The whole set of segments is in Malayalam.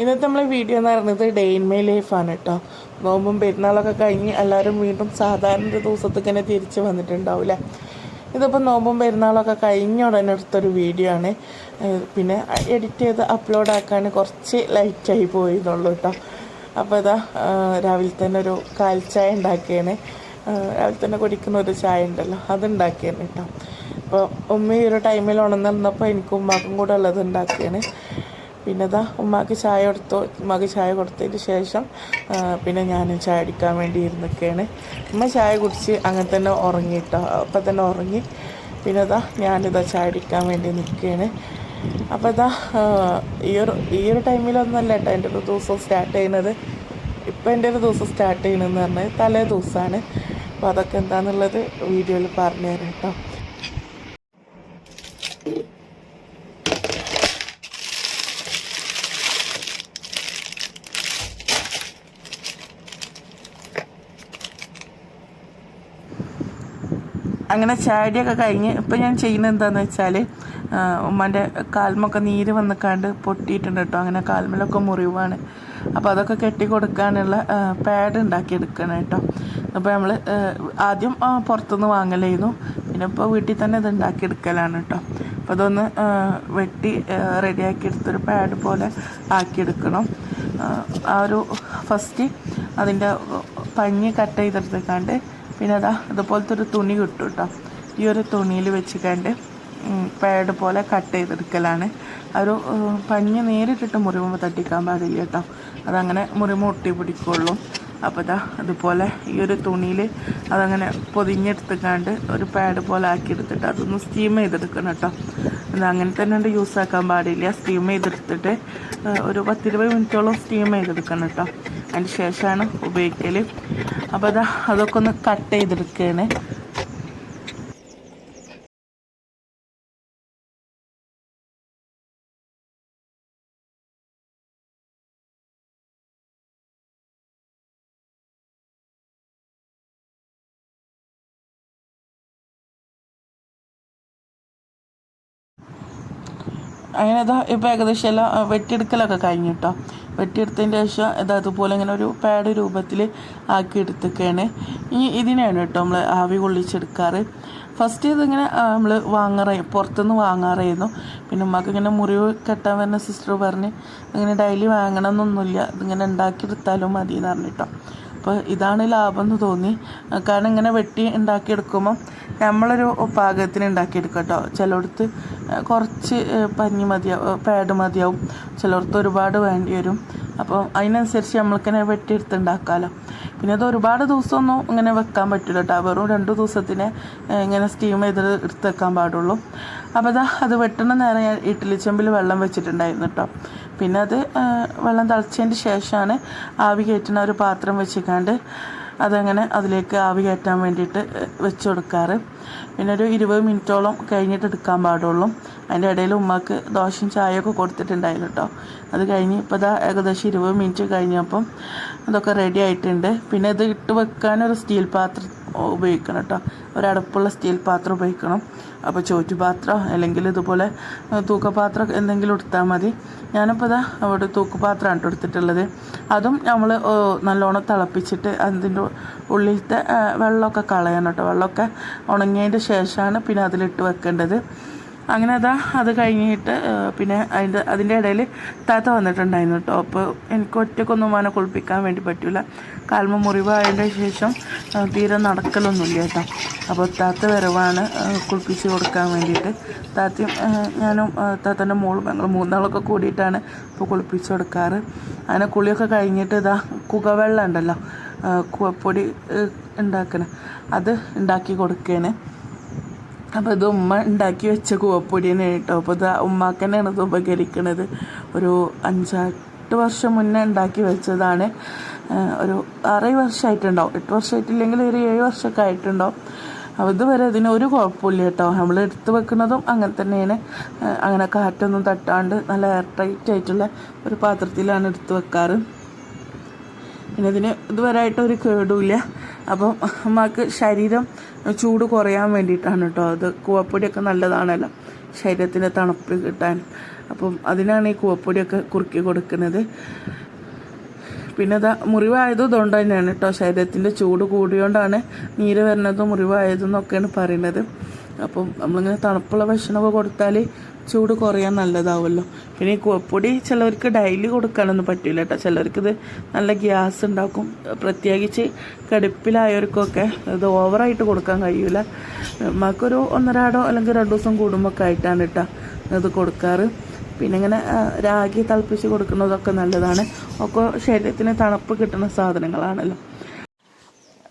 ഇന്നത്തെ നമ്മളെ വീഡിയോ എന്ന് പറയുന്നത് ഡേ ഇൻ മൈ ലൈഫാണ് കേട്ടോ നോമ്പും പെരുന്നാളൊക്കെ കഴിഞ്ഞ് എല്ലാവരും വീണ്ടും സാധാരണ ഒരു ദിവസത്തേക്ക് തന്നെ തിരിച്ച് വന്നിട്ടുണ്ടാവില്ല? ഇതിപ്പോൾ നോമ്പും പെരുന്നാളൊക്കെ കഴിഞ്ഞ ഉടനെ എടുത്തൊരു വീഡിയോ ആണ്. പിന്നെ എഡിറ്റ് ചെയ്ത് അപ്ലോഡ് ആക്കാൻ കുറച്ച് ലൈറ്റായി പോയി എന്നുള്ളൂ കേട്ടോ അപ്പോൾ ഇതാ രാവിലെ തന്നെ ഒരു കാൽ ചായ ഉണ്ടാക്കിയാണ് രാവിലെ തന്നെ കുടിക്കുന്ന ഒരു ചായ ഉണ്ടല്ലോ അത് ഉണ്ടാക്കിയാണ് കേട്ടോ അപ്പോൾ ഉമ്മ ഈ ഒരു ടൈമിൽ ഉണർന്നിരുന്നപ്പോൾ എനിക്കും ഉമ്മാക്കും കൂടെ ഉള്ളത് ഉണ്ടാക്കിയാണ് പിന്നെ ഇതാ ഉമ്മാക്ക് ചായ കൊടുത്തു. ഉമ്മാക്ക് ചായ കൊടുത്തതിന് ശേഷം പിന്നെ ഞാൻ ചായ അടിക്കാൻ വേണ്ടി ഇരുന്നൊക്കെയാണ്. ഉമ്മ ചായ കുടിച്ച് അങ്ങനെ തന്നെ ഉറങ്ങിയിട്ടോ അപ്പം തന്നെ ഉറങ്ങി. പിന്നെ ഇതാ ഞാനിതാ ചായ അടിക്കാൻ വേണ്ടി നിൽക്കുകയാണ്. അപ്പോൾ ഇതാ ഈ ഒരു ഈ ഒരു ടൈമിലൊന്നല്ല കേട്ടോ എന്റെ ഒരു ദിവസം സ്റ്റാർട്ട് ചെയ്യുന്നത്. ഇപ്പം എന്റെ ഒരു ദിവസം സ്റ്റാർട്ട് ചെയ്യണമെന്ന് പറഞ്ഞാൽ തലേ ദിവസമാണ് അപ്പോൾ അതൊക്കെ എന്താണെന്നുള്ളത് വീഡിയോയിൽ പറഞ്ഞു തരാം കേട്ടോ അങ്ങനെ ചാടിയൊക്കെ കഴിഞ്ഞ് ഇപ്പം ഞാൻ ചെയ്യുന്നത് എന്താണെന്ന് വെച്ചാൽ ഉമ്മാന്റെ കാൽമൊക്കെ നീര് വന്നിക്കാണ്ട് പൊട്ടിയിട്ടുണ്ട് കേട്ടോ. അങ്ങനെ കാൽമലൊക്കെ മുറിവാണ്. അപ്പോൾ അതൊക്കെ കെട്ടി കൊടുക്കാനുള്ള പാഡ് ഉണ്ടാക്കി എടുക്കണം കേട്ടോ. അപ്പോൾ നമ്മൾ ആദ്യം പുറത്തുനിന്ന് വാങ്ങലായിരുന്നു. പിന്നെ ഇപ്പോൾ വീട്ടിൽ തന്നെ ഇത് ഉണ്ടാക്കി എടുക്കലാണ് കേട്ടോ. അപ്പോൾ അതൊന്ന് വെട്ടി റെഡിയാക്കി എടുത്തൊരു പാഡ് പോലെ ആക്കിയെടുക്കണം. ആ ഒരു ഫസ്റ്റ് അതിന്റെ പഞ്ഞ് കട്ട് ചെയ്തെടുത്തേക്കാണ്ട് പിന്നെ അതാ ഇതുപോലത്തെ ഒരു തുണി കിട്ടും കേട്ടോ ഈ ഒരു തുണിയിൽ വെച്ച് കണ്ട് പാഡ് പോലെ കട്ട് ചെയ്തെടുക്കലാണ്. ഒരു പഞ്ഞ് നേരിട്ടിട്ട് മുറിവുമ്പോൾ തട്ടിക്കാൻ പാടില്ല കേട്ടോ അതങ്ങനെ മുറിവ് ഒട്ടി പിടിക്കുള്ളൂ അപ്പോൾ ഇതാ അതുപോലെ ഈ ഒരു തുണിയിൽ അതങ്ങനെ പൊതിഞ്ഞെടുത്തുക്കാണ്ട് ഒരു പാഡ് പോലെ ആക്കിയെടുത്തിട്ട് അതൊന്ന് സ്റ്റീം ചെയ്തെടുക്കണം കേട്ടോ അത് അങ്ങനെ തന്നെ ഉണ്ട് യൂസ് ആക്കാൻ പാടില്ല. സ്റ്റീം ചെയ്തെടുത്തിട്ട് ഒരു പത്തിരുപത് മിനിറ്റോളം സ്റ്റീം ചെയ്തെടുക്കണം കേട്ടോ അതിന് ശേഷമാണ് ഉപയോഗിക്കൽ അപ്പോൾ അതാ അതൊക്കെ ഒന്ന് കട്ട് ചെയ്തെടുക്കുകയാണ് അങ്ങനെ ഇതാ ഇപ്പോൾ ഏകദേശം എല്ലാം വെട്ടിയെടുക്കലൊക്കെ കഴിഞ്ഞു കേട്ടോ വെട്ടിയെടുത്തതിന്റെ ശേഷം ഇതാ അതുപോലെ ഇങ്ങനെ ഒരു പാഡ് രൂപത്തിൽ ആക്കി എടുത്തൊക്കെയാണ് ഈ ഇതിനെയാണ് കേട്ടോ നമ്മൾ ആവി കൊള്ളിച്ചെടുക്കാറ്. ഫസ്റ്റ് ഇതിങ്ങനെ നമ്മൾ വാങ്ങാറ പുറത്തുനിന്ന് വാങ്ങാറായിരുന്നു. പിന്നെ ഉമ്മക്ക് ഇങ്ങനെ മുറിവ് കെട്ടാൻ വരുന്ന സിസ്റ്റർ പറഞ്ഞ് ഇങ്ങനെ ഡെയിലി വാങ്ങണമെന്നൊന്നുമില്ല ഇതിങ്ങനെ ഉണ്ടാക്കിയെടുത്താലും മതി എന്ന് പറഞ്ഞിട്ടോ. അപ്പോൾ ഇതാണ് ലാഭം എന്ന് തോന്നി. കാരണം ഇങ്ങനെ വെട്ടി ഉണ്ടാക്കിയെടുക്കുമ്പം നമ്മളൊരു പാകത്തിന് ഉണ്ടാക്കിയെടുക്കാം കേട്ടോ. ചിലയിടത്ത് കുറച്ച് പഞ്ഞി മതിയാവും പാഡ് മതിയാവും. ചിലയിടത്ത് ഒരുപാട് വേണ്ടി വരും. അപ്പം അതിനനുസരിച്ച് നമ്മൾക്കിങ്ങനെ വെട്ടിയെടുത്ത് ഉണ്ടാക്കാമല്ലോ പിന്നെ അത് ഒരുപാട് ദിവസമൊന്നും ഇങ്ങനെ വെക്കാൻ പറ്റില്ല കേട്ടോ വെറും രണ്ട് ദിവസത്തിന് ഇങ്ങനെ സ്റ്റീം ചെയ്ത് എടുത്ത് വെക്കാൻ പാടുള്ളൂ. അപ്പോൾ അതാ അത് വെട്ടണ നേരം ഞാൻ ഇഡ്ഡലി ചെമ്പിൽ വെള്ളം വെച്ചിട്ടുണ്ടായിരുന്നു കേട്ടോ പിന്നെ അത് വെള്ളം തിളച്ചതിന് ശേഷമാണ് ആവി കയറ്റുന്ന ഒരു പാത്രം വെച്ചിക്കാണ്ട് അതങ്ങനെ അതിലേക്ക് ആവി കയറ്റാൻ വേണ്ടിയിട്ട് വെച്ച് കൊടുക്കാറ്. പിന്നെ ഒരു ഇരുപത് മിനിറ്റോളം കഴിഞ്ഞിട്ട് എടുക്കാൻ പാടുള്ളൂ. അതിന്റെ ഇടയിൽ ഉമ്മാക്ക് ദോശയും ചായയൊക്കെ കൊടുത്തിട്ടുണ്ടായിരുന്നു കേട്ടോ. അത് കഴിഞ്ഞ് ഇപ്പോൾ ഇതാ ഏകദേശം ഇരുപത് മിനിറ്റ് കഴിഞ്ഞപ്പം അതൊക്കെ റെഡി ആയിട്ടുണ്ട്. പിന്നെ ഇത് ഇട്ട് വെക്കാൻ ഒരു സ്റ്റീൽ പാത്രം ഉപയോഗിക്കണം കേട്ടോ. ഒരടുപ്പുള്ള സ്റ്റീൽ പാത്രം ഉപയോഗിക്കണം. അപ്പോൾ ചോറ്റുപാത്രം അല്ലെങ്കിൽ ഇതുപോലെ തൂക്കപാത്രം എന്തെങ്കിലും എടുത്താൽ മതി. ഞാനിപ്പോൾ ഇതാ അവിടെ തൂക്കുപാത്രമാണ് എടുത്തിട്ടുള്ളത്. അതും നമ്മൾ നല്ലോണം തിളപ്പിച്ചിട്ട് അതിന്റെ ഉള്ളിലത്തെ വെള്ളമൊക്കെ കളയണം കേട്ടോ. വെള്ളമൊക്കെ ഉണങ്ങിയതിന്റെ ശേഷമാണ് പിന്നെ അതിലിട്ട് വെക്കേണ്ടത്. അങ്ങനെ അതാ അത് കഴിഞ്ഞിട്ട് പിന്നെ അതിന്റെ അതിന്റെ ഇടയിൽ താത്ത വന്നിട്ടുണ്ടായിരുന്നു കേട്ടോ. അപ്പോൾ എനിക്ക് ഒറ്റക്കൊന്നും അവനെ കുളിപ്പിക്കാൻ വേണ്ടി പറ്റില്ല കാൽമ മുറിവായതിന്റെ ശേഷം തീരെ നടക്കലൊന്നുമില്ല കേട്ടോ. അപ്പോൾ താത്ത വരവാണ് കുളിപ്പിച്ച് കൊടുക്കാൻ വേണ്ടിയിട്ട്. താത്തയും ഞാനും താത്തന്റെ മോളും ഞങ്ങൾ മൂന്നാളൊക്കെ കൂടിയിട്ടാണ് ഇപ്പോൾ കുളിപ്പിച്ച് കൊടുക്കാറ്. അങ്ങനെ കുളിയൊക്കെ കഴിഞ്ഞിട്ട് ഇതാ കുകവെള്ളം ഉണ്ടല്ലോ കുവപ്പൊടി ഉണ്ടാക്കണേ. അത് ഉണ്ടാക്കി കൊടുക്കുകയാണ് അപ്പോൾ ഇത് ഉമ്മ ഉണ്ടാക്കി വെച്ച കൂവപ്പൊടിയാണ് കേട്ടോ. അപ്പോൾ ഇത് ഉമ്മാക്ക് തന്നെയാണ് ഇത് ഉപകരിക്കണത്. ഒരു അഞ്ചെട്ട് വർഷം മുന്നേ ഉണ്ടാക്കി വെച്ചതാണ്. ഒരു ആറേ വർഷമായിട്ടുണ്ടാവും എട്ട് വർഷമായിട്ടില്ലെങ്കിൽ ഒരു ഏഴ് വർഷമൊക്കെ ആയിട്ടുണ്ടാവും. അപ്പോൾ ഇതുവരെ ഇതിന് ഒരു കുഴപ്പമില്ല കേട്ടോ. നമ്മൾ എടുത്ത് വെക്കുന്നതും അങ്ങനെ തന്നെയാണ്. അങ്ങനെ കാറ്റൊന്നും തട്ടാണ്ട് നല്ല എയർ ടൈറ്റ് ആയിട്ടുള്ള ഒരു പാത്രത്തിലാണ് എടുത്ത് വെക്കാറ്. പിന്നെ ഇതിന് ഇതുവരെ ആയിട്ട് ഒരു കേടുമില്ല അപ്പം അമ്മയ്ക്ക് ശരീരം ചൂട് കുറയാൻ വേണ്ടിയിട്ടാണ് കേട്ടോ അത് കൂവപ്പൊടിയൊക്കെ നല്ലതാണല്ലോ. ശരീരത്തിന് തണുപ്പ് കിട്ടാൻ. അപ്പം അതിനാണ് ഈ കൂവപ്പൊടിയൊക്കെ കുറുക്കി കൊടുക്കുന്നത്. പിന്നെ ഇതാ മുറിവായതും ഇതുകൊണ്ട് തന്നെയാണ് കേട്ടോ ശരീരത്തിന്റെ ചൂട് കൂടിയോണ്ടാണ് നീര് വരുന്നതും മുറിവായതും എന്നൊക്കെയാണ് പറയുന്നത്. അപ്പം നമ്മളിങ്ങനെ തണുപ്പുള്ള ഭക്ഷണമൊക്കെ കൊടുത്താൽ ചൂട് കുറയാൻ നല്ലതാവുമല്ലോ. പിന്നെ ഈ കുവപ്പൊടി ചിലവർക്ക് ഡെയിലി കൊടുക്കാനൊന്നും പറ്റില്ല കേട്ടോ ചിലവർക്കിത് നല്ല ഗ്യാസ് ഉണ്ടാക്കും. പ്രത്യേകിച്ച് കടുപ്പിലായവർക്കൊക്കെ ഇത് ഓവറായിട്ട് കൊടുക്കാൻ കഴിയില്ല നമുക്കൊരു ഒന്നരാടോ അല്ലെങ്കിൽ രണ്ട് ദിവസം കൂടുമ്പോൾ ഒക്കെ ആയിട്ടാണ് കേട്ടോ ഇത് കൊടുക്കാറ്. പിന്നെ ഇങ്ങനെ രാഗി തിളപ്പിച്ച് കൊടുക്കുന്നതൊക്കെ നല്ലതാണ്. ഒക്കെ ശരീരത്തിന് തണുപ്പ് കിട്ടുന്ന സാധനങ്ങളാണല്ലോ.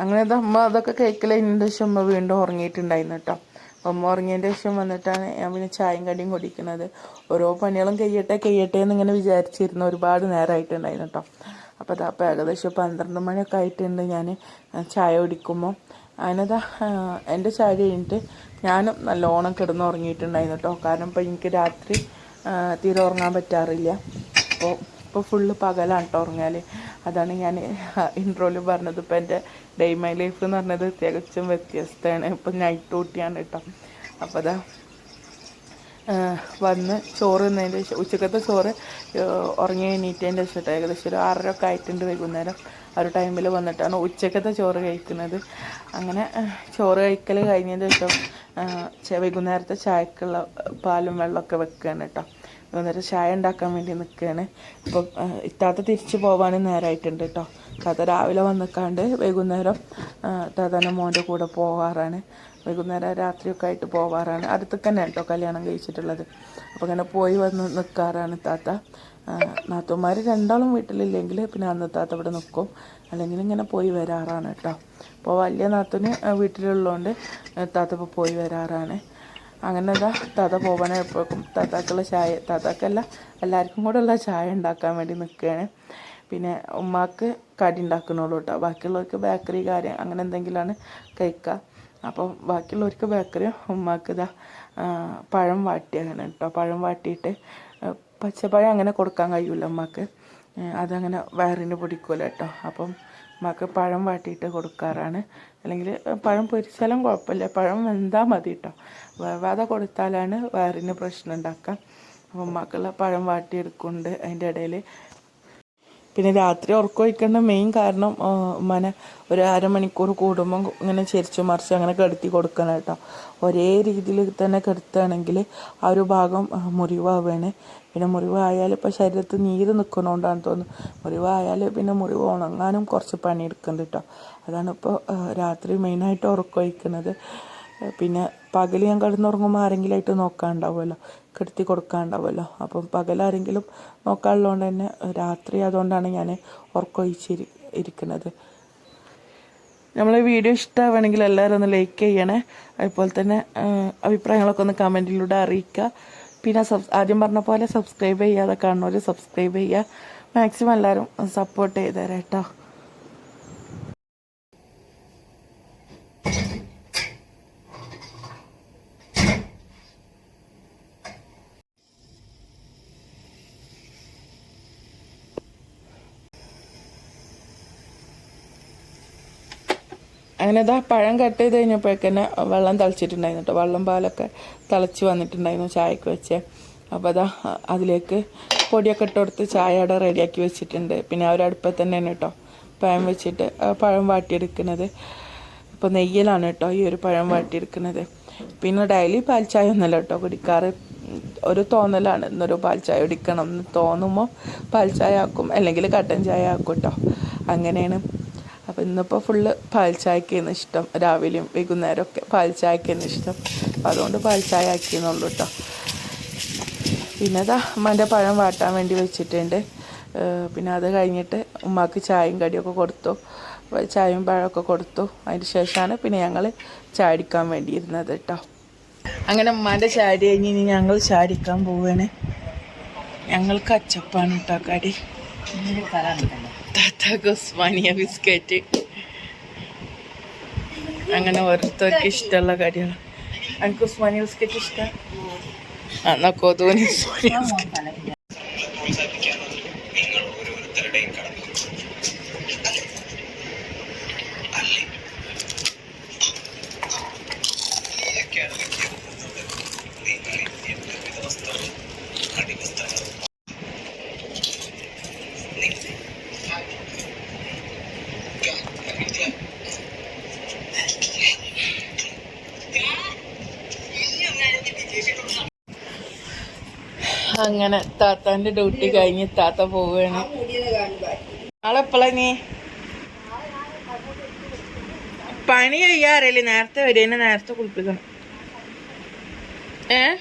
അങ്ങനെ അമ്മ അതൊക്കെ കഴിക്കലതിന്റെ ശേഷം വീണ്ടും ഉറങ്ങിയിട്ടുണ്ടായിരുന്നു കേട്ടോ അമ്മ ഉറങ്ങിയതിന്റെ ശേഷം വന്നിട്ടാണ് ഞാൻ പിന്നെ ചായയും കടിയും കുടിക്കുന്നത്. ഓരോ പണികളും കഴിയട്ടെ കഴിയട്ടെ എന്നിങ്ങനെ വിചാരിച്ചിരുന്നു. ഒരുപാട് നേരമായിട്ടുണ്ടായിരുന്നു കേട്ടോ അപ്പോൾ അതാ അപ്പോൾ ഏകദേശം പന്ത്രണ്ട് മണിയൊക്കെ ആയിട്ടുണ്ട്. ഞാൻ ചായ കുടിക്കുമ്പോൾ അതിനതാ എന്റെ ചായ കഴിഞ്ഞിട്ട് ഞാനും നല്ലോണം കിടന്ന് ഉറങ്ങിയിട്ടുണ്ടായിരുന്നു കേട്ടോ കാരണം ഇപ്പം എനിക്ക് രാത്രി തീരെ ഉറങ്ങാൻ പറ്റാറില്ല. അപ്പോൾ ഇപ്പോൾ ഫുള്ള് പകലാണ് കേട്ടോ ഉറങ്ങാൽ അതാണ് ഞാൻ ഇൻട്രോയിൽ പറഞ്ഞത്. ഇപ്പോൾ എന്റെ ഡേ മൈ ലൈഫ് എന്ന് പറഞ്ഞത് തികച്ചും വ്യത്യസ്തമാണ്. ഇപ്പം നൈറ്റ് ഡ്യൂട്ടിയാണ് കേട്ടോ. അപ്പോൾ അതാ വന്ന് ചോറ് തിന്നതിന്റെ ശേഷം ഉച്ചക്കത്തെ ചോറ് ഉറങ്ങി എണീറ്റതിന്റെ ശേഷം ഏകദേശം ഒരു ആറര ഒക്കെ ആയിട്ടുണ്ട് വൈകുന്നേരം. ആ ഒരു ടൈമിൽ വന്നിട്ടാണ് ഉച്ചക്കത്തെ ചോറ് കഴിക്കുന്നത്. അങ്ങനെ ചോറ് കഴിക്കൽ കഴിഞ്ഞതിന് ശേഷം വൈകുന്നേരത്തെ ചായക്കുള്ള പാലും വെള്ളമൊക്കെ വെക്കുകയാണ് കേട്ടോ. വൈകുന്നേരം ചായ ഉണ്ടാക്കാൻ വേണ്ടി നിൽക്കുകയാണ് ഇപ്പോൾ ഇത്താത്ത തിരിച്ച് പോകാനും നേരമായിട്ടുണ്ട് കേട്ടോ താത്ത രാവിലെ വന്നിക്കാണ്ട് വൈകുന്നേരം താത്താന്റെ മോന്റെ കൂടെ പോകാറാണ് വൈകുന്നേരം രാത്രിയൊക്കെ ആയിട്ട് പോകാറാണ് അടുത്തൊക്കെ തന്നെ കേട്ടോ കല്യാണം കഴിച്ചിട്ടുള്ളത്. അപ്പോൾ അങ്ങനെ പോയി വന്ന് നിൽക്കാറാണ് താത്ത നാത്തുമാർ രണ്ടാളും വീട്ടിലില്ലെങ്കിൽ പിന്നെ അന്ന് താത്ത ഇവിടെ നിൽക്കും അല്ലെങ്കിൽ ഇങ്ങനെ പോയി വരാറാണ് കേട്ടോ അപ്പോൾ വലിയ നാത്തൂന് വീട്ടിലുള്ളതുകൊണ്ട് താത്ത ഇപ്പോൾ പോയി വരാറാണ്. അങ്ങനെ എന്താ തത പോകാനായപ്പോഴേക്കും തത്താക്കുള്ള ചായ തത്താക്കല്ല എല്ലാവർക്കും കൂടെ ഉള്ള ചായ ഉണ്ടാക്കാൻ വേണ്ടി നിൽക്കുകയാണ് പിന്നെ ഉമ്മാക്ക് കടി ഉണ്ടാക്കണുള്ളൂ കേട്ടോ ബാക്കിയുള്ളവർക്ക് ബേക്കറി കാര്യം അങ്ങനെ എന്തെങ്കിലുമാണ് കഴിക്കുക അപ്പോൾ ബാക്കിയുള്ളവർക്ക് ബേക്കറി ഉമ്മാക്ക് ഇതാ പഴം വാട്ടി അങ്ങനെ കേട്ടോ പഴം വാട്ടിയിട്ട് പച്ചപ്പഴം അങ്ങനെ കൊടുക്കാൻ കഴിയില്ല ഉമ്മാക്ക്. അതങ്ങനെ വയറിന് പിടിക്കൂല കേട്ടോ അപ്പം ഉമ്മാക്ക് പഴം വാട്ടിയിട്ട് കൊടുക്കാറാണ്. അല്ലെങ്കിൽ പഴം പൊരിച്ചാലും കുഴപ്പമില്ല. പഴം വെന്താൽ മതി കേട്ടോ വേവാതെ കൊടുത്താലാണ് വയറിന് പ്രശ്നം ഉണ്ടാക്കുക. അപ്പം ഉമ്മക്കുള്ള പഴം വാട്ടിയെടുക്കുന്നുണ്ട് അതിന്റെ ഇടയിൽ പിന്നെ രാത്രി ഉറക്കം ഒഴിക്കേണ്ട മെയിൻ കാരണം മന ഒരു അരമണിക്കൂർ കൂടുമ്പോൾ ഇങ്ങനെ ചെരിച്ചു മറിച്ച് അങ്ങനെ കിടത്തി കൊടുക്കണം കേട്ടോ. ഒരേ രീതിയിൽ തന്നെ കിടത്തുകയാണെങ്കിൽ ആ ഒരു ഭാഗം മുറിവാവുകയാണ്. പിന്നെ മുറിവായാൽ ഇപ്പോൾ ശരീരത്തിൽ നീര് നിൽക്കുന്നതുകൊണ്ടാണ് തോന്നുന്നു. മുറിവായാൽ പിന്നെ മുറിവ് ഉണങ്ങാനും കുറച്ച് പണിയെടുക്കുന്നുണ്ട് കേട്ടോ. അതാണ് ഇപ്പോൾ രാത്രി മെയിനായിട്ട് ഉറക്കം ഒഴിക്കുന്നത് പിന്നെ പകൽ ഞാൻ കിടന്നുറങ്ങുമ്പോൾ ആരെങ്കിലുമായിട്ട് നോക്കാനുണ്ടാവുമല്ലോ കിടത്തി കൊടുക്കാനുണ്ടാവുമല്ലോ അപ്പം പകലാരെങ്കിലും നോക്കാനുള്ളതുകൊണ്ട് തന്നെ രാത്രി അതുകൊണ്ടാണ് ഞാൻ ഉറക്കൊഴിച്ചിരി ഇരിക്കുന്നത്. ഈ വീഡിയോ ഇഷ്ടമാണെങ്കിൽ എല്ലാവരും ഒന്ന് ലൈക്ക് ചെയ്യണേ. അതുപോലെ തന്നെ അഭിപ്രായങ്ങളൊക്കെ ഒന്ന് കമന്റിലൂടെ അറിയിക്കുക പിന്നെ സബ് ആദ്യം പറഞ്ഞ പോലെ സബ്സ്ക്രൈബ് ചെയ്യാതെ കാണുന്നവർ സബ്സ്ക്രൈബ് ചെയ്യുക. മാക്സിമം എല്ലാവരും സപ്പോർട്ട് ചെയ്തേരാം കേട്ടോ. അങ്ങനെ ഇതാ പഴം കട്ട് ചെയ്ത് കഴിഞ്ഞപ്പോഴേക്കന്നെ വെള്ളം തിളച്ചിട്ടുണ്ടായിരുന്നു കേട്ടോ വെള്ളം പാലൊക്കെ തിളച്ച് വന്നിട്ടുണ്ടായിരുന്നു ചായക്ക് വെച്ച്. അപ്പോൾ അതാ അതിലേക്ക് പൊടിയൊക്കെ ഇട്ട് കൊടുത്ത് ചായ അവിടെ റെഡിയാക്കി വെച്ചിട്ടുണ്ട്. പിന്നെ ആ ഒരു അടുപ്പത്ത് തന്നെയാണ് കേട്ടോ പഴം വെച്ചിട്ട് പഴം വാട്ടിയെടുക്കുന്നത്. ഇപ്പോൾ നെയ്യലാണ് കേട്ടോ ഈ ഒരു പഴം വാട്ടിയെടുക്കുന്നത്. പിന്നെ ഡെയിലി പാൽ ചായ ഒന്നല്ല കേട്ടോ കുടിക്കാറ്. ഒരു തോന്നലാണ് ഇന്നൊരു പാൽ ചായ കുടിക്കണം എന്ന് തോന്നുമ്പോൾ പാൽ ചായ ആക്കും അല്ലെങ്കിൽ കട്ടൻ ചായ ആക്കും കേട്ടോ അങ്ങനെയാണ് അപ്പോൾ ഇന്നിപ്പോൾ ഫുള്ള് പാൽ ചായക്കാണ് ഇഷ്ടം. രാവിലെയും വൈകുന്നേരമൊക്കെ പാൽ ചായക്കാണ് ഇഷ്ടം. അപ്പോൾ അതുകൊണ്ട് പാൽ ചായ ആക്കിയെന്നുള്ളൂ കേട്ടോ പിന്നെ അതാ ഉമ്മാന്റെ പഴം വാട്ടാൻ വേണ്ടി വെച്ചിട്ടുണ്ട്. പിന്നെ അത് കഴിഞ്ഞിട്ട് ഉമ്മാക്ക് ചായയും കടിയൊക്കെ കൊടുത്തു. ചായയും പഴമൊക്കെ കൊടുത്തു. അതിന് ശേഷമാണ് പിന്നെ ഞങ്ങൾ ചാടിക്കാൻ വേണ്ടിയിരുന്നത് കേട്ടോ അങ്ങനെ ഉമ്മാന്റെ ചാടി കഴിഞ്ഞ് ഇനി ഞങ്ങൾ ചാടിക്കാൻ പോവുകയാണ് ഞങ്ങൾക്ക് അച്ചപ്പാണ് കേട്ടോ കടി. താത്താക്ക് ഉസ്മാനിയ ബിസ്ക്കറ്റ്. അങ്ങനെ ഓരോരുത്തർക്ക് ഇഷ്ടമുള്ള കടികൾ എനിക്ക് ഉസ്മാനിയ ബിസ്ക്കറ്റ് ഇഷ്ടം? ആ നോക്കോ തോന്നി ഉസ്മാനിയ ബിസ്ക്കറ്റ്. അങ്ങനെ താത്താന്റെ ഡ്യൂട്ടി കഴിഞ്ഞ് താത്ത പോവുകയാണ്. നാളെ എപ്പോഴാ നീ? പണി കഴിയാറില്ലേ നേരത്തെ വരെ. നേരത്തെ കുളിപ്പിക്കണം. ഏ?